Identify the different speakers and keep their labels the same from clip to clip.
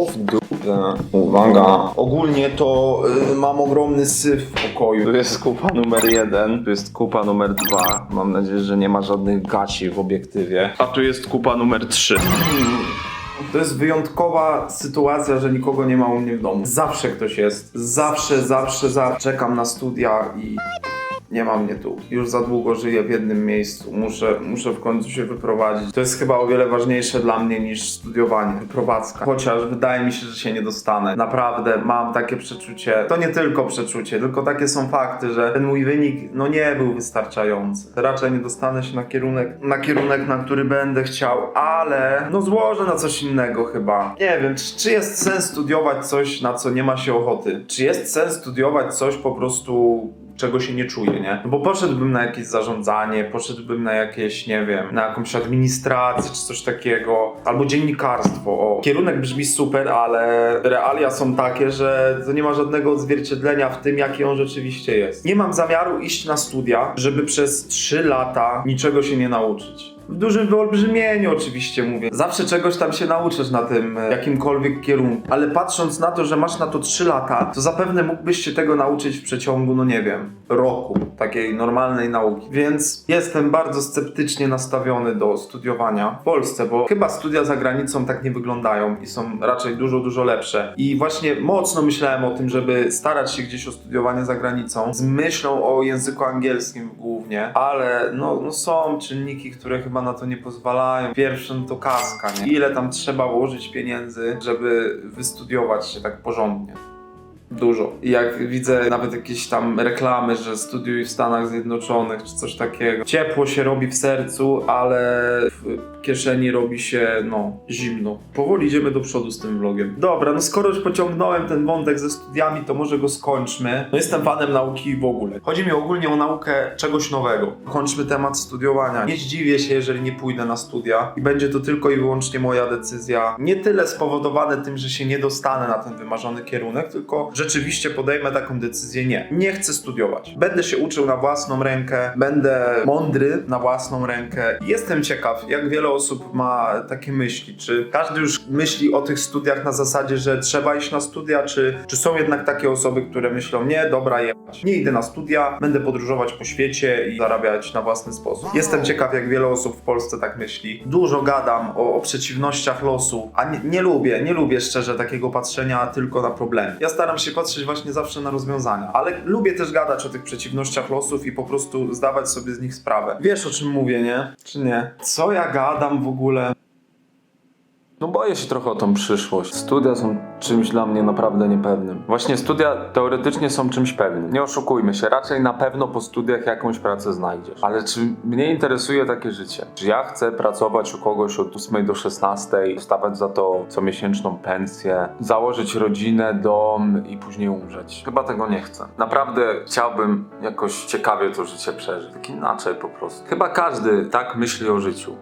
Speaker 1: O w dupę. Uwaga. Ogólnie to y, mam ogromny syf w pokoju. Tu jest kupa numer jeden, tu jest kupa numer dwa. Mam nadzieję, że nie ma żadnych gaci w obiektywie. A tu jest kupa numer trzy. To jest wyjątkowa sytuacja, że nikogo nie ma u mnie w domu. Zawsze ktoś jest. Zawsze, zawsze, zawsze czekam na studia i nie ma mnie tu. Już za długo żyję w jednym miejscu. Muszę, muszę w końcu się wyprowadzić. To jest chyba o wiele ważniejsze dla mnie niż studiowanie, wyprowadzka. Chociaż wydaje mi się, że się nie dostanę. Naprawdę mam takie przeczucie. To nie tylko przeczucie, tylko takie są fakty, że ten mój wynik no nie był wystarczający. Raczej nie dostanę się na kierunek, na kierunek, na który będę chciał, ale no złożę na coś innego chyba. Nie wiem, czy, czy jest sens studiować coś, na co nie ma się ochoty? Czy jest sens studiować coś po prostu czego się nie czuję, nie? No bo poszedłbym na jakieś zarządzanie, poszedłbym na jakieś, nie wiem, na jakąś administrację czy coś takiego, albo dziennikarstwo. O, kierunek brzmi super, ale realia są takie, że to nie ma żadnego odzwierciedlenia w tym, jaki on rzeczywiście jest. Nie mam zamiaru iść na studia, żeby przez 3 lata niczego się nie nauczyć. W dużym wyolbrzymieniu oczywiście mówię. Zawsze czegoś tam się nauczysz na tym e, jakimkolwiek kierunku. Ale patrząc na to, że masz na to 3 lata, to zapewne mógłbyś się tego nauczyć w przeciągu, no nie wiem, roku takiej normalnej nauki. Więc jestem bardzo sceptycznie nastawiony do studiowania w Polsce, bo chyba studia za granicą tak nie wyglądają i są raczej dużo, dużo lepsze. I właśnie mocno myślałem o tym, żeby starać się gdzieś o studiowanie za granicą z myślą o języku angielskim głównie, ale no, no są czynniki, które chyba na to nie pozwalają. Pierwszym to kaska, nie? Ile tam trzeba włożyć pieniędzy, żeby wystudiować się tak porządnie. Dużo. I jak widzę nawet jakieś tam reklamy, że studiuj w Stanach Zjednoczonych czy coś takiego. Ciepło się robi w sercu, ale w kieszeni robi się, no, zimno. Powoli idziemy do przodu z tym vlogiem. Dobra, no skoro już pociągnąłem ten wątek ze studiami, to może go skończmy. No jestem fanem nauki w ogóle. Chodzi mi ogólnie o naukę czegoś nowego. Kończmy temat studiowania. Nie zdziwię się, jeżeli nie pójdę na studia i będzie to tylko i wyłącznie moja decyzja. Nie tyle spowodowane tym, że się nie dostanę na ten wymarzony kierunek, tylko rzeczywiście podejmę taką decyzję. Nie, nie chcę studiować. Będę się uczył na własną rękę, będę mądry na własną rękę. Jestem ciekaw, jak wiele osób ma takie myśli. Czy każdy już myśli o tych studiach na zasadzie, że trzeba iść na studia, czy, czy są jednak takie osoby, które myślą, nie, dobra, jechać. Nie idę na studia, będę podróżować po świecie i zarabiać na własny sposób. Jestem ciekaw, jak wiele osób w Polsce tak myśli. Dużo gadam o, o przeciwnościach losu, a nie, nie lubię, nie lubię szczerze takiego patrzenia tylko na problemy. Ja staram się patrzeć właśnie zawsze na rozwiązania, ale lubię też gadać o tych przeciwnościach losów i po prostu zdawać sobie z nich sprawę. Wiesz o czym mówię, nie? Czy nie? Co ja gadam w ogóle? No boję się trochę o tą przyszłość. Studia są czymś dla mnie naprawdę niepewnym. Właśnie studia teoretycznie są czymś pewnym. Nie oszukujmy się, raczej na pewno po studiach jakąś pracę znajdziesz. Ale czy mnie interesuje takie życie? Czy ja chcę pracować u kogoś od 8 do 16, wstawać za to comiesięczną pensję, założyć rodzinę, dom i później umrzeć? Chyba tego nie chcę. Naprawdę chciałbym jakoś ciekawie to życie przeżyć. Tak inaczej po prostu. Chyba każdy tak myśli o życiu.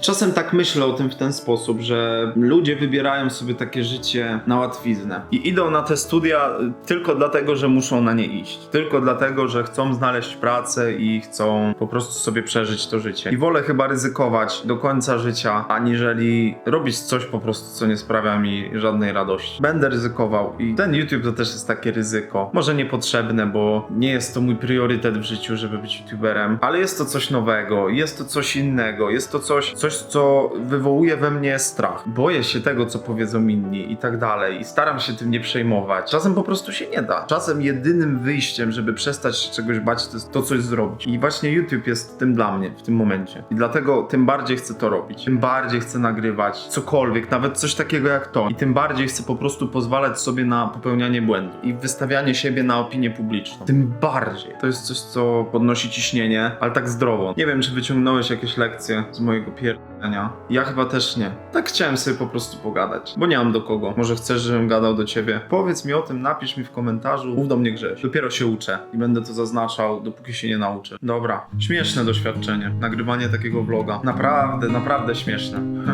Speaker 1: Czasem tak myślę o tym w ten sposób, że ludzie wybierają sobie takie życie na łatwiznę i idą na te studia tylko dlatego, że muszą na nie iść. Tylko dlatego, że chcą znaleźć pracę i chcą po prostu sobie przeżyć to życie. I wolę chyba ryzykować do końca życia, aniżeli robić coś po prostu, co nie sprawia mi żadnej radości. Będę ryzykował i ten YouTube to też jest takie ryzyko. Może niepotrzebne, bo nie jest to mój priorytet w życiu, żeby być YouTuberem, ale jest to coś nowego, jest to coś innego, jest to coś, coś co wywołuje we mnie strach. Boję się tego, co powiedzą inni i tak dalej i staram się tym nie przejmować. Czasem po prostu się nie da. Czasem jedynym wyjściem, żeby przestać się czegoś bać, to jest to coś zrobić. I właśnie YouTube jest tym dla mnie w tym momencie. I dlatego tym bardziej chcę to robić. Tym bardziej chcę nagrywać cokolwiek, nawet coś takiego jak to. I tym bardziej chcę po prostu pozwalać sobie na popełnianie błędów i wystawianie siebie na opinię publiczną. Tym bardziej. To jest coś, co podnosi ciśnienie, ale tak zdrowo. Nie wiem, czy wyciągnąłeś jakieś lekcje z mojego pierdolenia. Ja chyba też nie. Tak chciałem sobie po prostu pogadać, bo nie mam do kogo. Może chcesz, żebym gadał do ciebie? Powiedz mi o tym, napisz mi w komentarzu. Mów do mnie Grześ. Dopiero się uczę i będę to zaznaczał, dopóki się nie nauczę. Dobra, śmieszne doświadczenie. Nagrywanie takiego vloga. Naprawdę, naprawdę śmieszne.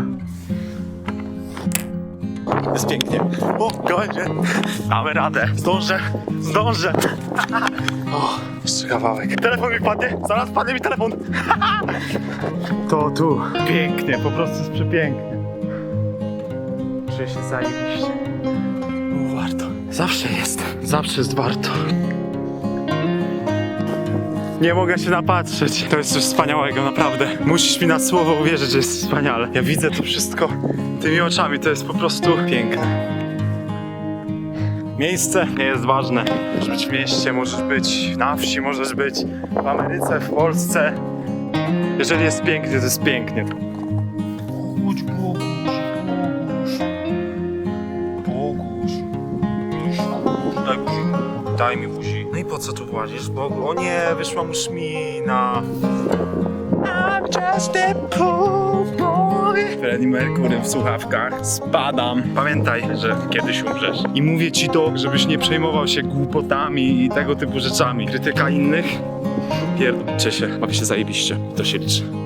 Speaker 2: Jest pięknie. O, gołędzie. Damy radę. Zdążę. Zdążę. O, jeszcze kawałek. Telefon mi padnie. Zaraz padnie mi telefon. To tu. Pięknie, po prostu jest przepięknie. Czuję się zajebiście. Było warto. Zawsze jest. Zawsze jest warto. Nie mogę się napatrzeć. To jest coś wspaniałego, naprawdę. Musisz mi na słowo uwierzyć, że jest wspaniale. Ja widzę to wszystko tymi oczami, to jest po prostu piękne. Miejsce nie jest ważne. Możesz być w mieście, możesz być na wsi, możesz być w Ameryce, w Polsce. Jeżeli jest pięknie, to jest pięknie. Boguś, Boguś, Daj mi buzi. No i po co tu włazisz, Bogu? O nie, wyszła mu szmina. I'm just a poor boy. Freddie Mercury w słuchawkach. Spadam. Pamiętaj, że kiedyś umrzesz. I mówię ci to, żebyś nie przejmował się głupotami i tego typu rzeczami. Krytyka innych? Pierdolcie się. Bawi się zajebiście. To się liczy.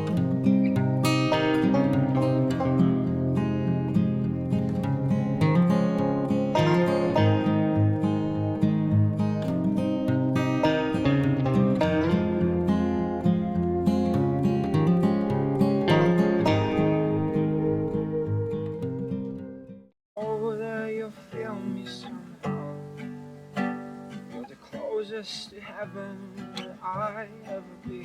Speaker 3: just heaven I ever be.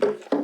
Speaker 3: Thank you.